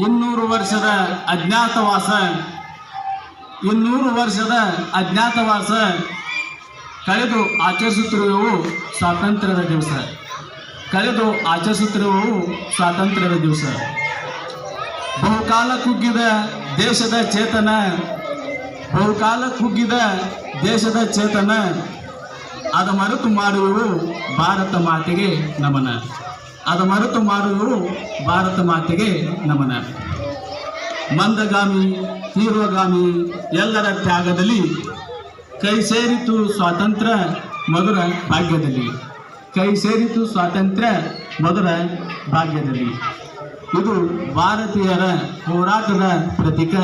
ಇನ್ನೂರು ವರ್ಷದ ಅಜ್ಞಾತವಾಸ, ಇನ್ನೂರು ವರ್ಷದ ಅಜ್ಞಾತವಾಸ ಕಳೆದು ಆಚರಿಸುತ್ತಿರುವವು ಸ್ವಾತಂತ್ರ್ಯದ ದಿವಸ. ಕಳೆದು ಆಚರಿಸುತ್ತಿರುವವು ಸ್ವಾತಂತ್ರ್ಯದ ದಿವಸ. ಬಹುಕಾಲ ಕುಗ್ಗಿದ ದೇಶದ ಚೇತನ, ಬಹುಕಾಲ ಕುಗ್ಗಿದ ದೇಶದ ಚೇತನ ಅದ ಮರೆತು ಮಾಡುವವು ಭಾರತ ಮಾತೆಗೆ ನಮನ. ಅದ ಮರೆತು ಮಾಡುವವರು ಭಾರತ ಮಾತೆಗೆ ನಮನ. ಮಂದಗಾಮಿ, ತೀವ್ರಗಾಮಿ ಎಲ್ಲರ ತ್ಯಾಗದಲ್ಲಿ ಕೈ ಸೇರಿತು ಸ್ವಾತಂತ್ರ್ಯ ಮಧುರ ಭಾಗ್ಯದಲ್ಲಿ. ಕೈ ಸೇರಿತು ಸ್ವಾತಂತ್ರ್ಯ ಮಧುರ ಭಾಗ್ಯದಲ್ಲಿ. ಇದು ಭಾರತೀಯರ ಹೋರಾಟದ ಪ್ರತೀಕ.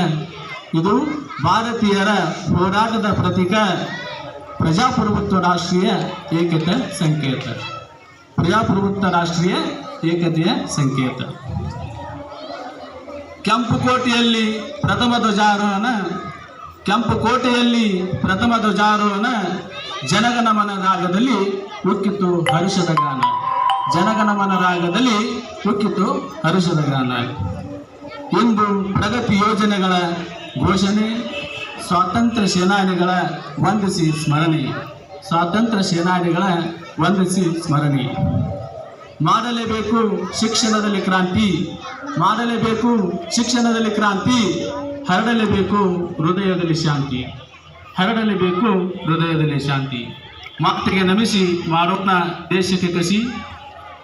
ಇದು ಭಾರತೀಯರ ಹೋರಾಟದ ಪ್ರತೀಕ. ಪ್ರಜಾಪ್ರಭುತ್ವ ರಾಷ್ಟ್ರೀಯ ಏಕತೆ ಸಂಕೇತ. ಪ್ರಜಾಪ್ರಭುತ್ವ ರಾಷ್ಟ್ರೀಯ ಏಕತೆಯ ಸಂಕೇತ. ಕೆಂಪು ಕೋಟೆಯಲ್ಲಿ ಪ್ರಥಮ ಧ್ವಜಾರೋಹಣ, ಕೆಂಪು ಕೋಟೆಯಲ್ಲಿ ಪ್ರಥಮ ಧ್ವಜಾರೋಹಣ ಜನಗಣಮನ ರಾಗದಲ್ಲಿ ಉಕ್ಕಿತು ಹರುಷದ ಗಾನ. ಜನಗಣಮನ ರಾಗದಲ್ಲಿ ಉಕ್ಕಿತು ಹರಿಷದ ಗಾನ. ಇಂದು ಪ್ರಗತಿ ಯೋಜನೆಗಳ ಘೋಷಣೆ, ಸ್ವಾತಂತ್ರ್ಯ ಸೇನಾನಿಗಳ ವಂದಿಸಿ ಸ್ಮರಣೆ. ಸ್ವಾತಂತ್ರ್ಯ ಸೇನಾನಿಗಳ ವಂದಿಸಿ ಸ್ಮರಣೆ. ಮಾಡಲೇಬೇಕು ಶಿಕ್ಷಣದಲ್ಲಿ ಕ್ರಾಂತಿ. ಮಾಡಲೇಬೇಕು ಶಿಕ್ಷಣದಲ್ಲಿ ಕ್ರಾಂತಿ. ಹರಡಲೇಬೇಕು ಹೃದಯದಲ್ಲಿ ಶಾಂತಿ. ಹರಡಲೇಬೇಕು ಹೃದಯದಲ್ಲಿ ಶಾಂತಿ. ಮಾತಿಗೆ ನಮಿಸಿ ಮಾಡೋಣ ದೇಶಕ್ಕೆ ಕಸಿ.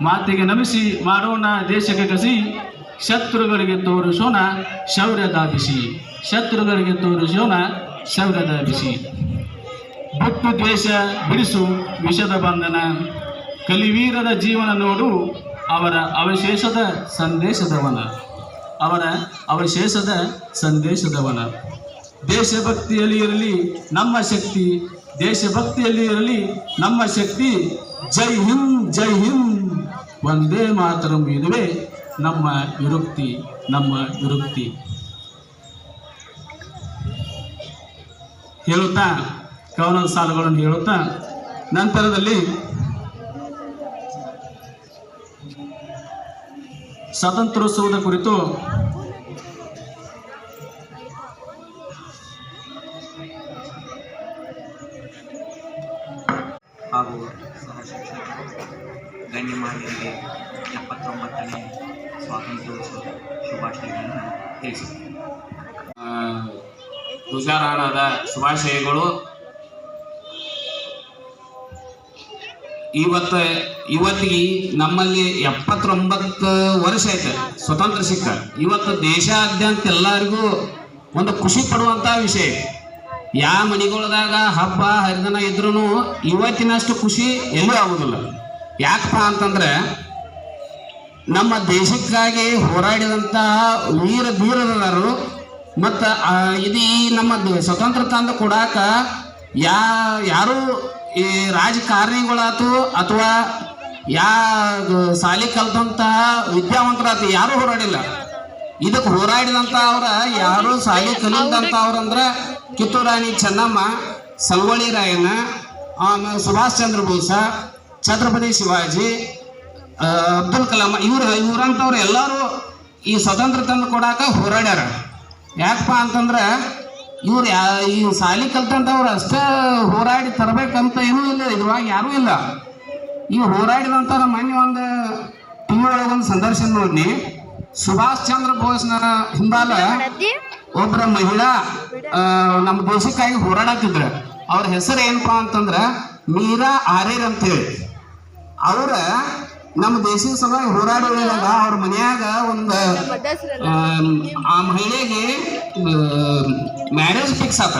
ಮಾತಿಗೆ ನಮಿಸಿ ಮಾಡೋಣ ದೇಶಕ್ಕೆ ಕಸಿ. ಶತ್ರುಗಳಿಗೆ ತೋರಿಸೋಣ ಶೌರ್ಯದ ಬಿಸಿ ಶತ್ರುಗಳಿಗೆ ತೋರಿಸೋಣ ಶೌರ್ಯದ ಬಿಸಿ ಬಿಟ್ಟು ದ್ವೇಷ ಬಿಡಿಸು ವಿಷದ ಬಂಧನ. ಕಲಿವೀರದ ಜೀವನ ನೋಡು ಅವರ ಅವಶೇಷದ ಸಂದೇಶದವನ. ಅವರ ಅವಶೇಷದ ಸಂದೇಶದವನ. ದೇಶಭಕ್ತಿಯಲ್ಲಿ ಇರಲಿ ನಮ್ಮ ಶಕ್ತಿ. ದೇಶಭಕ್ತಿಯಲ್ಲಿ ಇರಲಿ ನಮ್ಮ ಶಕ್ತಿ. ಜೈ ಹಿಂದ್ ಜೈ ಹಿಂದ್. ಒಂದೇ ಮಾತರಂ ಇದುವೇ ನಮ್ಮ ವಿರುಕ್ತಿ ನಮ್ಮ ವಿರುಕ್ತಿ. ಹೇಳುತ್ತಾ? ಕವನದ ಸಾಲುಗಳನ್ನು ಹೇಳುತ್ತಾ ನಂತರದಲ್ಲಿ ಸ್ವಾತಂತ್ರ್ಯೋತ್ಸವದ ಕುರಿತು ಹಾಗೂ ಸಹ ಶಿಕ್ಷಕರು ಗಣ್ಯಮಾನ್ಯರಿಗೆ ಎಪ್ಪತ್ತೊಂಬತ್ತನೇ ಸ್ವಾತಂತ್ರ್ಯೋತ್ಸವ ಶುಭಾಶಯಗಳನ್ನು ತಿಳಿಸಿದರು ಆ, ಧ್ವಜಾರೋಹಣದ ಶುಭಾಶಯಗಳು ಇವತ್ತ, ಇವತ್ತಿಗೆ ನಮ್ಮಲ್ಲಿ ಎಪ್ಪತ್ತೊಂಬತ್ತು ವರ್ಷ ಐತೆ, ಸ್ವತಂತ್ರ ಸಿಕ್ಕ. ಇವತ್ತು ದೇಶಾದ್ಯಂತ ಎಲ್ಲರಿಗೂ ಒಂದು ಖುಷಿ ಪಡುವಂತ ವಿಷಯ. ಯಾವ ಮನಿಗೊಳದಾಗ ಹಬ್ಬ, ಹರಿದನ ಇದ್ರೂ ಇವತ್ತಿನಷ್ಟು ಖುಷಿ ಎಲ್ಲೂ ಆಗುದಿಲ್ಲ. ಯಾಕಪ್ಪ ಅಂತಂದ್ರೆ, ನಮ್ಮ ದೇಶಕ್ಕಾಗಿ ಹೋರಾಡಿದಂತಹ ವೀರ ಧೀರರು ಮತ್ತು ಇದು ನಮ್ಮ ಸ್ವತಂತ್ರ ತಂದು ಕೊಡಾಕ ಯಾ, ಯಾರು ಈ ರಾಜಕಾರಣಿಗಳಾತು ಅಥವಾ ಯಾ ಸಾಲಿ ಕಲ್ತಂತಹ ವಿದ್ಯಾವಂತರಾತು ಯಾರೂ ಹೋರಾಡಿಲ್ಲ. ಇದಕ್ಕೆ ಹೋರಾಡಿದಂತ ಅವ್ರ ಯಾರು ಸಾಲಿ ಅವ್ರಂದ್ರ ಕಿತ್ತೂರು ರಾಣಿ ಚೆನ್ನಮ್ಮ, ಸಂಗೊಳ್ಳಿ ರಾಯಣ್ಣ, ಆಮೇಲೆ ಸುಭಾಷ್ ಚಂದ್ರ ಬೋಸ, ಛತ್ರಪತಿ ಶಿವಾಜಿ ಅಬ್ದುಲ್ ಕಲಾಂ ಇವ್ರ ಇವ್ರಂತವ್ರು ಎಲ್ಲರೂ ಈ ಸ್ವತಂತ್ರ ತಂದು ಕೊಡಾಕ ಹೋರಾಡ್ಯಾರ. ಯಾಕಪ್ಪ ಅಂತಂದ್ರೆ ಇವ್ರು ಯಾ ಈ ಸಾಲಿ ಕಲ್ತಂಥವ್ರು ಅಷ್ಟೇ ಹೋರಾಡಿ ತರಬೇಕಂತ ಏನೂ ಇಲ್ಲ ಇದ್ರೊಳಗೆ ಯಾರೂ ಇಲ್ಲ. ಈ ಹೋರಾಡಿದಂತ ಮೊನ್ನೆ ಒಂದು ತಿಂಗಳೊಳಗೆ ಒಂದು ಸಂದರ್ಶನ ನೋಡಿ ಸುಭಾಷ್ ಚಂದ್ರ ಬೋಸ್ನ ಹಿಂಬಾಲ ಒಬ್ಬರ ಮಹಿಳಾ ನಮ್ಮ ದೇಶಕ್ಕಾಗಿ ಹೋರಾಡತ್ತಿದ್ರು. ಅವ್ರ ಹೆಸರು ಏನಪ್ಪಾ ಅಂತಂದ್ರೆ ಮೀರಾ ಆರೇರ್ ಅಂತ ಹೇಳಿ ಅವ್ರ ನಮ್ಮ ದೇಶದ ಸಲುವಾಗಿ ಹೋರಾಡುವಾಗ ಅವ್ರ ಮನ್ಯಾಗ ಒಂದು, ಆ ಮಹಿಳೆಗೆ ಮ್ಯಾರೇಜ್ ಫಿಕ್ಸ್ ಆತ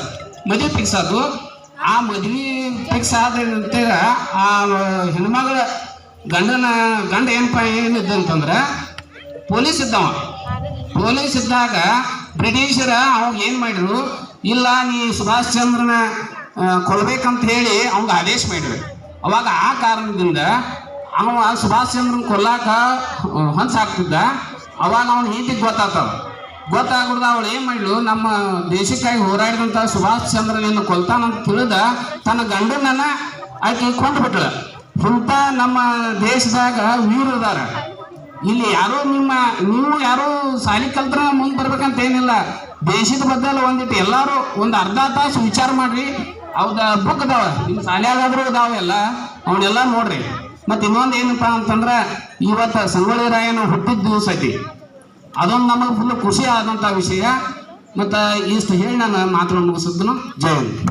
ಮದುವೆ ಫಿಕ್ಸ್ ಆತು. ಆ ಮದ್ವೆ ಫಿಕ್ಸ್ ಆದ ನಂತರ ಆ ಹೆಣ್ಮಗಳ ಗಂಡನ, ಗಂಡ ಏನಪ್ಪ ಏನಿದ್ದಂತಂದ್ರೆ ಪೊಲೀಸ್ ಇದ್ದವ. ಪೊಲೀಸ್ ಇದ್ದಾಗ ಬ್ರಿಟಿಷರ ಅವಾಗ ಏನು ಮಾಡಿದ್ರು, ಇಲ್ಲ, ನೀ ಸುಭಾಷ್ ಚಂದ್ರನ ಕೊಡ್ಬೇಕಂತ ಹೇಳಿ ಅವಂಗ ಆದೇಶ ಮಾಡಿದ್ರು. ಅವಾಗ ಆ ಕಾರಣದಿಂದ ಅವ ಸುಭಾಷ್ ಚಂದ್ರನ್ ಕೊಲ್ಲಾಕ ಹಂಸ ಹಾಕ್ತಿದ್ದ ಅವಾಗ ಅವನ ಹೆಂಡತಿಗೆ ಗೊತ್ತಾತವ. ಗೊತ್ತಾಗ್ಬಿಡ್ದ ಅವಳು ಏನು ಮಾಡ್ಲು, ನಮ್ಮ ದೇಶಕ್ಕಾಗಿ ಹೋರಾಡಿದಂಥ ಸುಭಾಷ್ ಚಂದ್ರನನ್ನು ಕೊಲ್ತಾನಂತ ತಿಳಿದ ತನ್ನ ಗಂಡನನ್ನ ಆಕೆ ಕೊಂಡ್ಬಿಟ್ಳ. ಇಂಥ ನಮ್ಮ ದೇಶದಾಗ ವೀರದಾರ ಇಲ್ಲಿ ಯಾರೋ ನಿಮ್ಮ, ನೀವು ಯಾರೋ ಸಾಲಿ ಕಲ್ತ್ರ ಮುಂದೆ ಬರ್ಬೇಕಂತ ಏನಿಲ್ಲ. ದೇಶದ ಬದಲ ಒಂದಿಟ್ಟು ಎಲ್ಲರೂ ಒಂದು ಅರ್ಧ ತಾಸು ವಿಚಾರ ಮಾಡ್ರಿ. ಅವ್ದ ಬುಕ್ ಅದಾವ. ನಿಮ್ಮ ಶಾಲ್ಯಾಗಾದ್ರೂ ಅದಾವೆಲ್ಲ ಅವನ್ನೆಲ್ಲ ನೋಡ್ರಿ. ಮತ್ತೆ ಇನ್ನೊಂದು ಏನಪ್ಪ ಅಂತಂದ್ರೆ ಇವತ್ತು ಸಂಗೊಳ್ಳಿ ರಾಯನ ಹುಟ್ಟಿದ ದಿವಸ ಐತಿ. ಅದೊಂದು ನಮಗೆ ಫುಲ್ ಖುಷಿ ಆದಂಥ ವಿಷಯ. ಮತ್ತು ಇಷ್ಟು ಹೇಳಿ ನಾನು ಮಾತನ್ನು ಮುಗಿಸಿದ್ನು. ಜೈ ಹಿಂದ್.